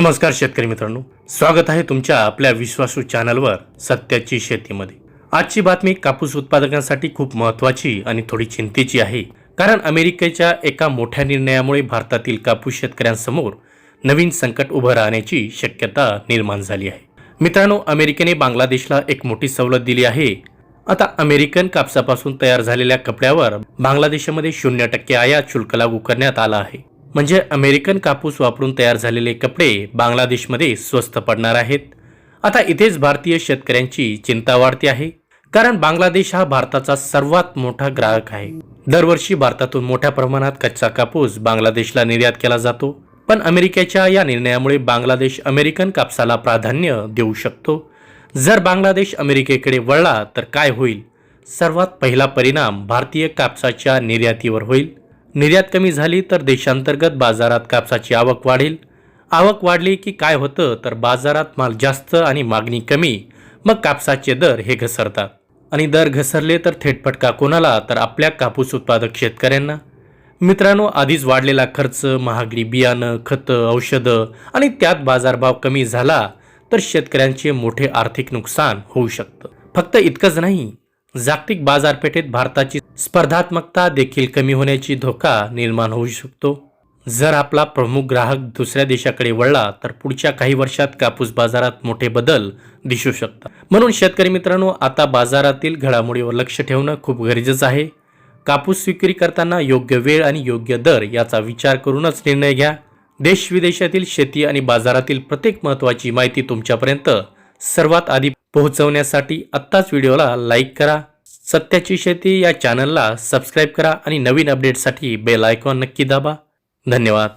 नमस्कार शेतकरी मित्रांनो. स्वागत आहे तुमच्या आपल्या विश्वासू चॅनलवर सत्याची शेतीमध्ये. आजची बातमी कापूस उत्पादकांसाठी खूप महत्वाची आणि थोडी चिंतेची आहे. कारण अमेरिकेच्या एका मोठ्या निर्णयामुळे भारतातील कापूस शेतकऱ्यांसमोर नवीन संकट उभं राहण्याची शक्यता निर्माण झाली आहे. मित्रांनो अमेरिकेने बांगलादेशला एक मोठी सवलत दिली आहे. आता अमेरिकन कापसापासून तयार झालेल्या कपड्यावर बांगलादेशमध्ये शून्य टक्के आयात शुल्क लागू करण्यात आला आहे. म्हणजे अमेरिकन कापूस वापरून तयार झालेले कपडे बांगलादेशमध्ये स्वस्त पडणार आहेत. आता इथेच भारतीय शेतकऱ्यांची चिंता वाढते आहे. कारण बांगलादेश हा भारताचा सर्वात मोठा ग्राहक आहे. दरवर्षी भारतातून मोठ्या प्रमाणात कच्चा कापूस बांगलादेशला निर्यात केला जातो. पण अमेरिकेच्या या निर्णयामुळे बांगलादेश अमेरिकन कापसाला प्राधान्य देऊ शकतो. जर बांगलादेश अमेरिकेकडे वळला तर काय होईल? सर्वात पहिला परिणाम भारतीय कापसाच्या निर्यातीवर होईल. निर्यात कमी झाली तर देशांतर्गत बाजारात कापसाची आवक वाढेल. आवक वाढली की काय होतं? तर बाजारात माल जास्त आणि मागणी कमी. मग कापसाचे दर हे घसरतात. आणि दर घसरले तर थेट फटका कोणाला? तर आपल्या कापूस उत्पादक शेतकऱ्यांना. मित्रांनो आधीच वाढलेला खर्च महागडी बियाणं खतं औषधं आणि त्यात बाजारभाव कमी झाला तर शेतकऱ्यांचे मोठे आर्थिक नुकसान होऊ शकतं. फक्त इतकंच नाही जागतिक बाजारपेठेत भारताची स्पर्धात्मकता देखील कमी होण्याची धोका निर्माण होऊ शकतो. जर आपला प्रमुख ग्राहक दुसऱ्या देशाकडे वळला तर पुढच्या काही वर्षात कापूस बाजारात मोठे बदल दिसू शकतात. म्हणून शेतकरी मित्रांनो आता बाजारातील घडामोडीवर लक्ष ठेवणं खूप गरजेचं आहे. कापूस विक्री करताना योग्य वेळ आणि योग्य दर याचा विचार करूनच निर्णय घ्या. देश विदेशातील शेती आणि बाजारातील प्रत्येक महत्त्वाची माहिती तुमच्यापर्यंत सर्वात आधी पोहोचवण्यासाठी आत्ताच व्हिडिओला लाईक करा. सत्याची शेती या चॅनलला सबस्क्राईब करा आणि नवीन अपडेटसाठी बेल आयकॉन नक्की दाबा. धन्यवाद.